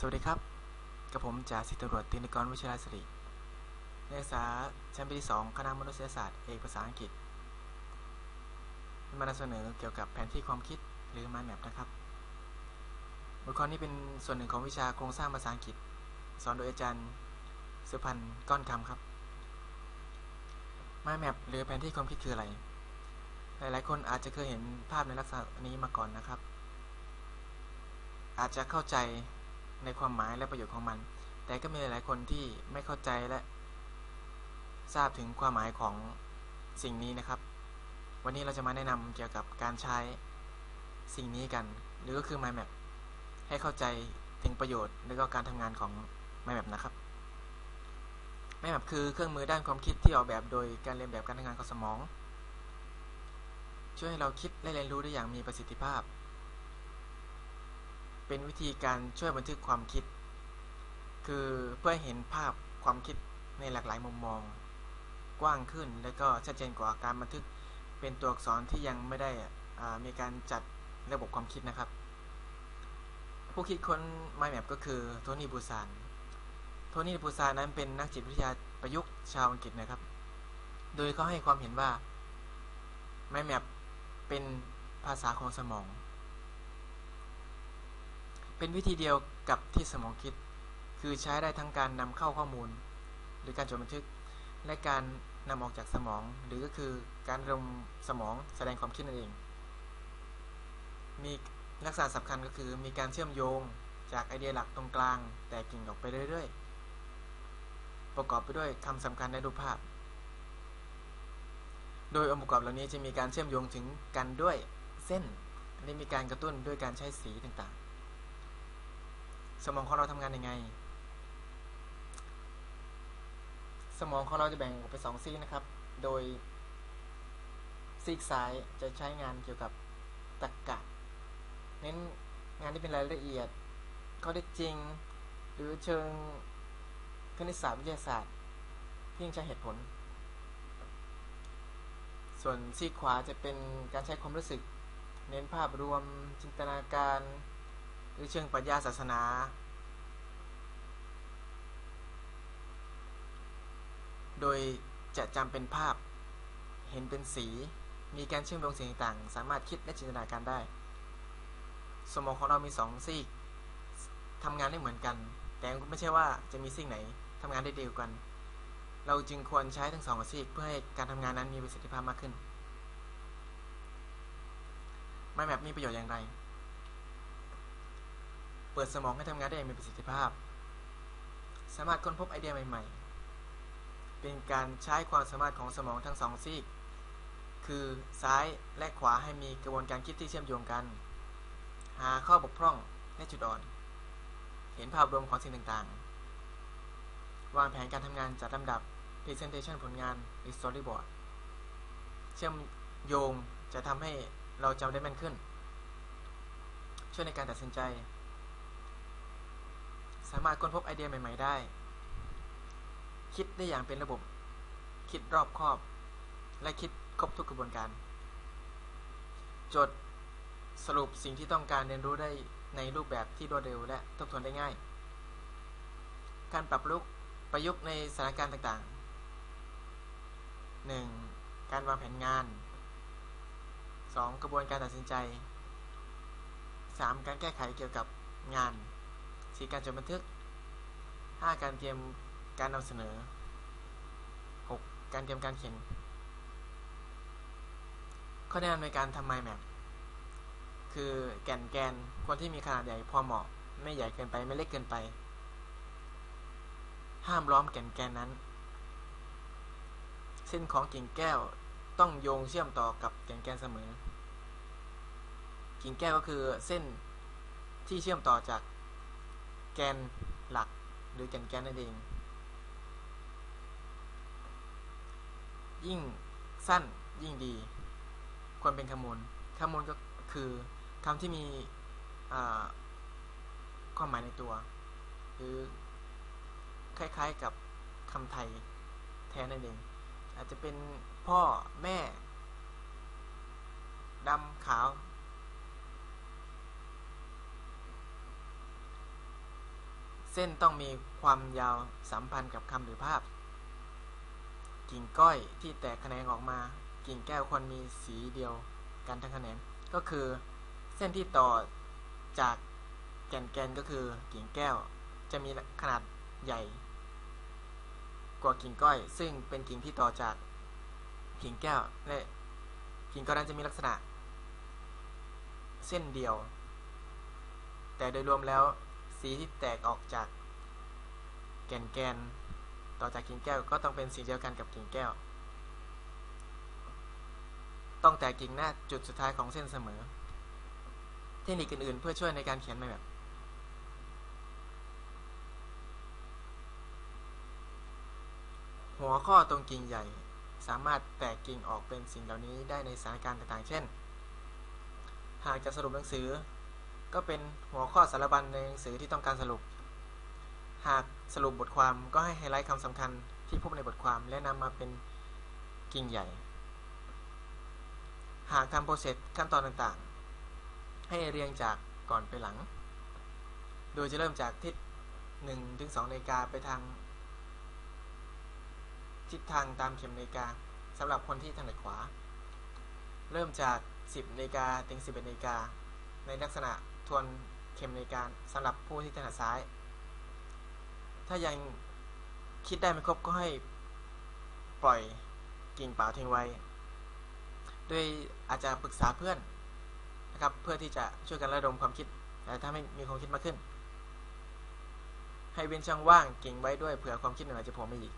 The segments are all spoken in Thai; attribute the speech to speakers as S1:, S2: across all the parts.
S1: สวัสดีครับ กับผมจ่าสิบตำรวจตินกรวิชยาสิรินักศึกษาชั้นปีที่สองคณะมนุษยศาสตร์ เอกภาษาอังกฤษมานำเสนอเกี่ยวกับแผนที่ความคิดหรือ mind map นะครับ บทความนี้เป็นส่วนหนึ่งของวิชาโครงสร้างภาษาอังกฤษ สอนโดยอาจารย์สุพันธ์ก้อนคำครับ mind map หรือแผนที่ความคิดคืออะไร หลายๆ คนอาจจะเคยเห็นภาพในลักษณะนี้มาก่อนนะครับ อาจจะเข้าใจ ในความหมายและประโยชน์ของมัน แต่ก็มีหลายคนที่ไม่เข้าใจและ ทราบถึงความหมายของสิ่งนี้นะครับ วันนี้เราจะมาแนะนำเกี่ยวกับการใช้สิ่งนี้กัน หรือก็คือ mind map ให้เข้าใจถึงประโยชน์ และก็การทำงานของ mind map นะครับ mind map คือเครื่องมือด้านความคิดที่ออกแบบโดยการเรียนแบบการทำงานของสมอง ช่วยให้เราคิดและเรียนรู้ได้อย่างมีประสิทธิภาพ เป็นวิธีการช่วยบันทึกความคิด คือเพื่อเห็นภาพความคิดในหลากหลายมุมมอง กว้างขึ้นและก็ชัดเจนกว่าการบันทึกเป็นตัวอักษรที่ยังไม่ได้มีการจัดระบบความคิดนะครับ ผู้คิดค้น mind map ก็คือโทนี่บูซานโทนี่บูซานนั้นเป็นนักจิตวิทยาประยุกต์ชาวอังกฤษนะครับ โดยเขาให้ความเห็นว่า mind map เป็นภาษาของสมอง เป็นวิธีเดียวกับที่สมองคิด คือใช้ได้ทั้งการนำเข้าข้อมูล หรือการจดบันทึก และการนำออกจากสมอง หรือก็คือการรมสมองแสดงความคิดนั่นเอง มีลักษณะสำคัญก็คือมีการเชื่อมโยงจากไอเดียหลักตรงกลาง แต่กิ่งออกไปเรื่อยๆ ประกอบไปด้วยคำสำคัญในรูปภาพ โดยองค์ประกอบเหล่านี้จะมีการเชื่อมโยงถึงกันด้วยเส้นและมีการกระตุ้นด้วยการใช้สีต่างๆ สมองของเราทำงานยังไง สมองของเราจะแบ่งออกเป็นสองซีกนะครับ โดยซีกซ้ายจะใช้งานเกี่ยวกับตรรกกะ เน้นงานที่เป็นรายละเอียดข้อได้จริง หรือเชิงคณิตศาสตร์วิทยาศาสตร์ที่ยังใช้เหตุผล ส่วนซีกขวาจะเป็นการใช้ความรู้สึก เน้นภาพรวมจินตนาการ หรือเชิงปรัชญาศาสนา โดยจะจำเป็นภาพ เห็นเป็นสี มีการเชื่อมโยงสิ่งต่างๆ สามารถคิดและจินตนาการได้ สมองของเรามีสองซีกทำงานได้เหมือนกัน แต่ไม่ใช่ว่าจะมีซีกไหนทำงานได้เดียวกัน เราจึงควรใช้ทั้งสองซีกเพื่อให้การทำงานนั้นมีประสิทธิภาพมากขึ้น ไม่แบบมีประโยชน์อย่างไร ปิดสมองให้ทำงานได้อย่างมีประสิทธิภาพ สามารถค้นพบไอเดียใหม่ ๆ เป็นการใช้ความสามารถของสมองทั้งสองซีก คือซ้ายและขวาให้มีกระบวนการคิดที่เชื่อมโยงกัน หาข้อบกพร่องและจุดอ่อน เห็นภาพรวมของสิ่งต่างๆ วางแผนการทำงานจัดลำดับ Presentation ผลงานหรือ Storyboard เชื่อมโยงจะทำให้เราจำได้แม่นขึ้น ช่วยในการตัดสินใจ สามารถค้นพบไอเดียใหม่ ๆ ได้ คิดได้อย่างเป็นระบบ คิดรอบคอบ และคิดครบทุกกระบวนการ จดสรุปสิ่งที่ต้องการเรียนรู้ได้ในรูปแบบที่รวดเร็วและทบทวนได้ง่าย การปรับลุกประยุกต์ในสถานการณ์ต่างๆ 1. การวางแผนงาน 2. กระบวนการตัดสินใจ 3. การแก้ไขเกี่ยวกับงาน 4. การจดบันทึก 5. การเตรียมการนำเสนอ 6. การเตรียมการเขียนข้อแนะนำในการทำ mind map คือแก่นแกนควรที่มีขนาดใหญ่พอเหมาะ ไม่ใหญ่เกินไปไม่เล็กเกินไป ห้ามล้อมแก่นแกนนั้น เส้นของกิ่งแก้วต้องโยงเชื่อมต่อกับแก่นแกนเสมอ กิ่งแก้วก็คือเส้นที่เชื่อมต่อจาก แกนหลักหรือแกนแกนนั่นเอง ยิ่งสั้นยิ่งดี ควรเป็นขมูลขมูลก็คือคำที่มีความหมายในตัว หรือคล้ายๆกับคำไทยแทนนั่นเอง อาจจะเป็นพ่อแม่ดำขาว ส้นต้องมีความยาวสัมพันธ์กับคำหรือภาพ กิ่งก้อยที่แตกแขนงออกมา กิ่งแก้วควรมีสีเดียวกันทั้งแขนง ก็คือเส้นที่ต่อจากแก่นแกนก็คือกิ่งแก้ว จะมีขนาดใหญ่ กว่ากิ่งก้อย ซึ่งเป็นกิ่งที่ต่อจากกิ่งแก้วและกิ่งก้อยนั้นจะมีลักษณะ เส้นเดียว แต่โดยรวมแล้ว สีที่แตกออกจากแกนแกนต่อจากกิ่งแก้วก็ต้องเป็นสีเดียวกันกับกิ่งแก้ว ต้องแตกกิ่งหน้าจุดสุดท้ายของเส้นเสมอ เทคนิคอื่นๆ เพื่อช่วยในการเขียนแบบหัวข้อตรงกิ่งใหญ่สามารถแตกกิ่งออกเป็นสิ่งเหล่านี้ได้ในสถานการณ์ต่างๆ เช่น หากจะสรุปหนังสือ ก็เป็นหัวข้อสารบัญในหนังสือที่ต้องการสรุป หากสรุปบทความก็ให้ไฮไลท์คำสำคัญที่พบในบทความและนำมาเป็นกิ่งใหญ่ หากทำโปรเซสขั้นตอนต่างๆ ให้เรียงจากก่อนไปหลัง โดยจะเริ่มจากทิศ1ถึง2นาฬิกาไปทาง ทิศทางตามเข็มนาฬิกาสำหรับคนที่ถนัดขวา เริ่มจาก 10นาฬิกาถึง 11นาฬิกาในลักษณะ ทวนเข็มในาฬิกาสำหรับผู้ที่ถนัดซ้าย ถ้ายังคิดได้ไม่ครบก็ให้ปล่อยกิ่งเปล่าทิ้งไว้โดยอาจจะปรึกษาเพื่อนนะครับ เพื่อที่จะช่วยกันระดมความคิดแต่ถ้าไม่มีความคิดมากขึ้น ให้เว้นช่องว่างกิ่งไว้ด้วยเผื่อความคิดหนึ่งอาจจะโผล่มาอีก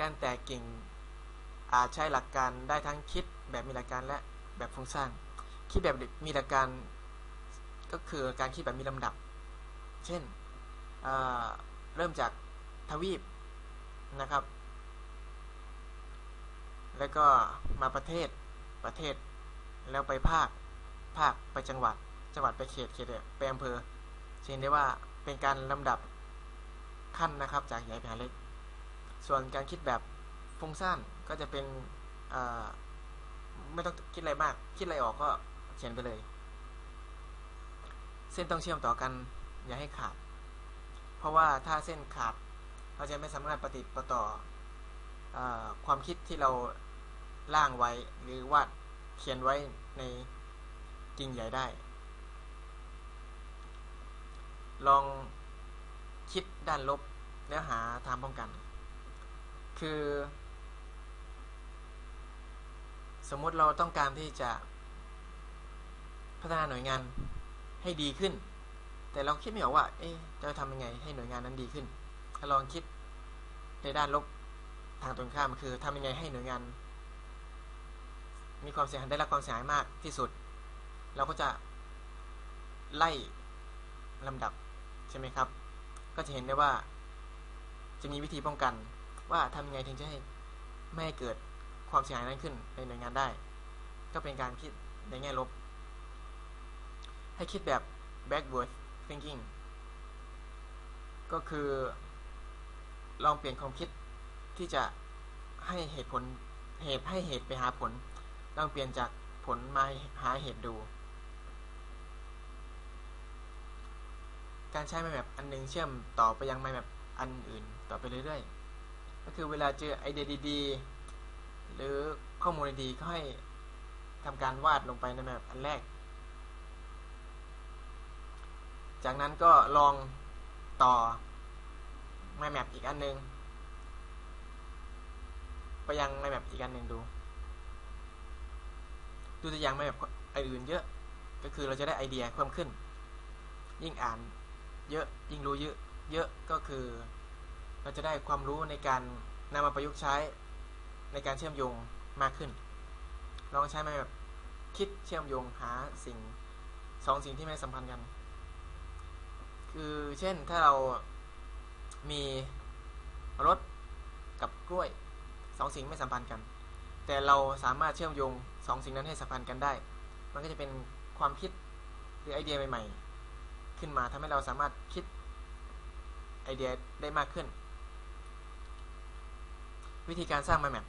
S1: การแตกกิ่งอาจใช้หลักการได้ทั้งคิดแบบมีหลักการและแบบฟุ้งซ่าน คิดแบบมีหลักการก็คือการคิดแบบมีลำดับ เช่นเเริ่มจากทวีปนะครับ แล้วก็มาประเทศประเทศ แล้วไปภาคภาคไปจังหวัด จังหวัดไปเขตเขตไปอำเภอเช่นได้ว่าเป็นการลำดับขั้นนะครับ จากใหญ่ไปหาเล็ก ส่วนการคิดแบบฟุ้งซ่านก็จะเป็นไม่ต้องคิดอะไรมาก คิดอะไรออกก็ เขียนไปเลย เส้นต้องเชื่อมต่อกันอย่าให้ขาด เพราะว่าถ้าเส้นขาดเราจะไม่สามารถปฏิปต่ออความคิดที่เราล่างไว้หรือวาดเขียนไว้ในกิ่งใหญ่ได้ ลองคิดด้านลบแล้วหาทางป้องกัน คือ สมมุติเราต้องการที่จะ พัฒนาหน่วยงานให้ดีขึ้น แต่เราคิดไม่ออกว่า เอ๊จะทำยังไงให้หน่วยงานนั้นดีขึ้นถ้าลองคิดในด้านลบทางตรงข้ามคือทำยังไงให้หน่วยงาน มีความเสียหายได้รับความเสียหายมากที่สุด เราก็จะไล่ลำดับใช่ไหมครับ ก็จะเห็นได้ว่า จะมีวิธีป้องกัน ว่าทำยังไงถึงจะให้ไม่ให้เกิดความเสียหายนั้นขึ้นในหน่วยงานได้ ก็เป็นการคิดในแง่ลบ ให้คิดแบบ backward thinking ก็คือลองเปลี่ยนความคิดที่จะให้เหตุผลเหตุให้เหตุไปหาผล ลองเปลี่ยนจากผลมาหาเหตุดู การใช้ไมแมปอันนึงเชื่อมต่อไปยังไมแมปอันอื่นต่อไปเรื่อยๆ ก็คือเวลาเจอไอเดียดีๆ หรือข้อมูลดีๆก็ให้ทำการวาดลงไปในแมปอันแรก จากนั้นก็ลองต่อไมแมปอีกอันนึง ไปยังไมแมปอีกอันหนึ่งดู ดูตัวอย่างไมแมปไออื่นเยอะ ก็คือเราจะได้ไอเดียเพิ่มขึ้น ยิ่งอ่านเยอะยิ่งรู้เยอะ เยอะก็คือ เราจะได้ความรู้ในการนำมาประยุกต์ใช้ในการเชื่อมโยงมากขึ้น ลองใช้ไมแบบคิดเชื่อมโยงหาสิ่งสองสิ่งที่ไม่สัมพันธ์กัน คือเช่นถ้าเรามีรถกับกล้วยสองสิ่งไม่สัมพันธ์กัน แต่เราสามารถเชื่อมโยงสองสิ่งนั้นให้สัมพันธ์กันได้ มันก็จะเป็นความคิดหรือไอเดียใหม่ ๆ ขึ้นมาทำให้เราสามารถคิดไอเดียได้มากขึ้น วิธีการสร้างมาแมป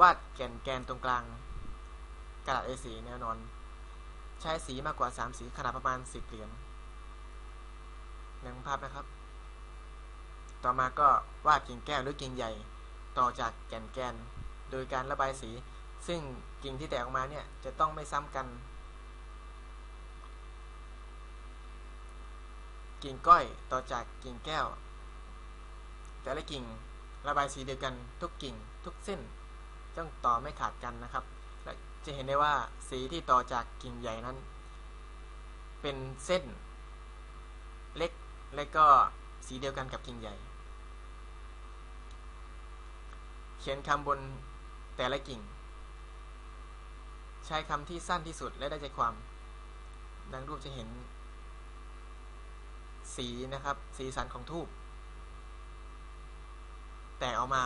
S1: วาดแกนแกนตรงกลางกระดาษ A4 แนวนอน ใช้ช้สีมากกว่า 3 สีขนาดประมาณ 10 เหรียญ หนึ่งภาพนะครับ ต่อมาก็วาดกิ่งแก้วหรือกิ่งใหญ่ ต่อจากแก่นแกน โดยการระบายสี ซึ่งกิ่งที่แตกออกมาเนี่ยจะต้องไม่ซ้ำกัน กิ่งก้อยต่อจากกิ่งแก้ว แต่ละกิ่งระบายสีเดียวกันทุกกิ่งทุกเส้นต้องต่อไม่ขาดกันนะครับ และจะเห็นได้ว่าสีที่ต่อจากกิ่งใหญ่นั้น เป็นเส้นเล็ก และก็สีเดียวกันกับกิ่งใหญ่ เขียนคำบนแต่ละกิ่ง ใช้คำที่สั้นที่สุดและได้ใจความ ดังรูปจะเห็น สีนะครับ สีสันของทูบแต่ออกมา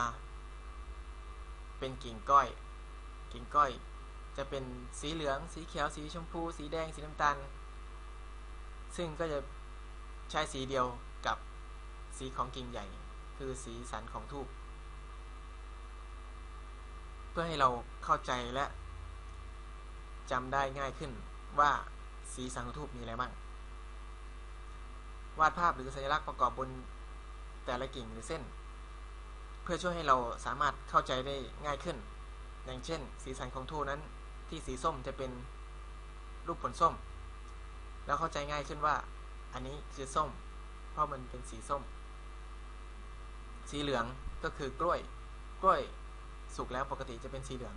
S1: เป็นกิ่งก้อย กิ่งก้อย จะเป็นสีเหลือง สีเขียว สีชมพู สีแดง สีน้ำตาล ซึ่งก็จะ ใช้สีเดียวกับสีของกิ่งใหญ่ คือสีสันของทูบเพื่อให้เราเข้าใจและจำได้ง่ายขึ้นว่าสีสันของทูบมีอะไรบ้างวาดภาพหรือสัญลักษณ์ประกอบบนแต่ละกิ่งหรือเส้น เพื่อช่วยให้เราสามารถเข้าใจได้ง่ายขึ้น อย่างเช่น สีสันของทูบนั้นที่สีส้มจะเป็นรูปผลส้ม แล้วเข้าใจง่ายขึ้นว่า อันนี้คือส้ม เพราะมันเป็นสีส้ม สีเหลืองก็คือกล้วย กล้วยสุกแล้วปกติจะเป็นสีเหลือง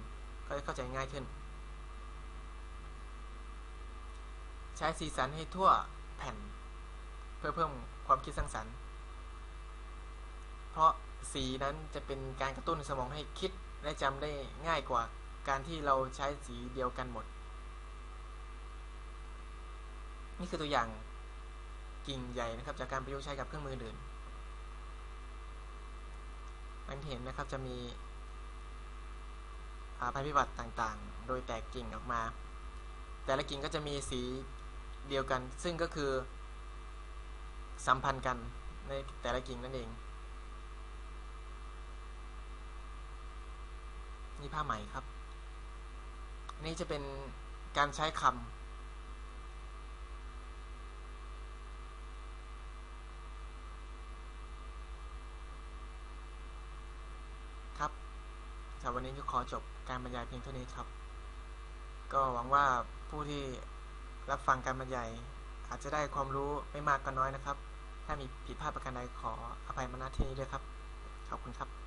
S1: ก็จะเข้าใจง่ายขึ้น ใช้สีสันให้ทั่วแผ่น เพื่อเพิ่มความคิดสร้างสรรค์ เพราะสีนั้นจะเป็นการกระตุ้นสมองให้คิดและจำได้ง่ายกว่าการที่เราใช้สีเดียวกันหมด นี่คือตัวอย่าง กิ่งใหญ่นะครับ จากการประยุกต์ใช้กับเครื่องมืออื่นดังที่เห็นนะครับจะมีภัยพิบัติต่างๆ โดยแตกกิ่งออกมา แต่ละกิ่งก็จะมีสีเดียวกัน ซึ่งก็คือสัมพันธ์กันในแต่ละกิ่งนั่นเอง นี่ผ้าไหมครับ นี่จะเป็นการใช้คำครับสำหรับ วันนี้ก็ขอจบการบรรยายเพียงเท่านี้ครับ ก็หวังว่าผู้ที่รับฟังการบรรยายอาจจะได้ความรู้ไม่มากก็น้อยนะครับ ถ้ามีผิดพลาดประการใดขออภัยมาณที่นี้ด้วยครับ ขอบคุณครับ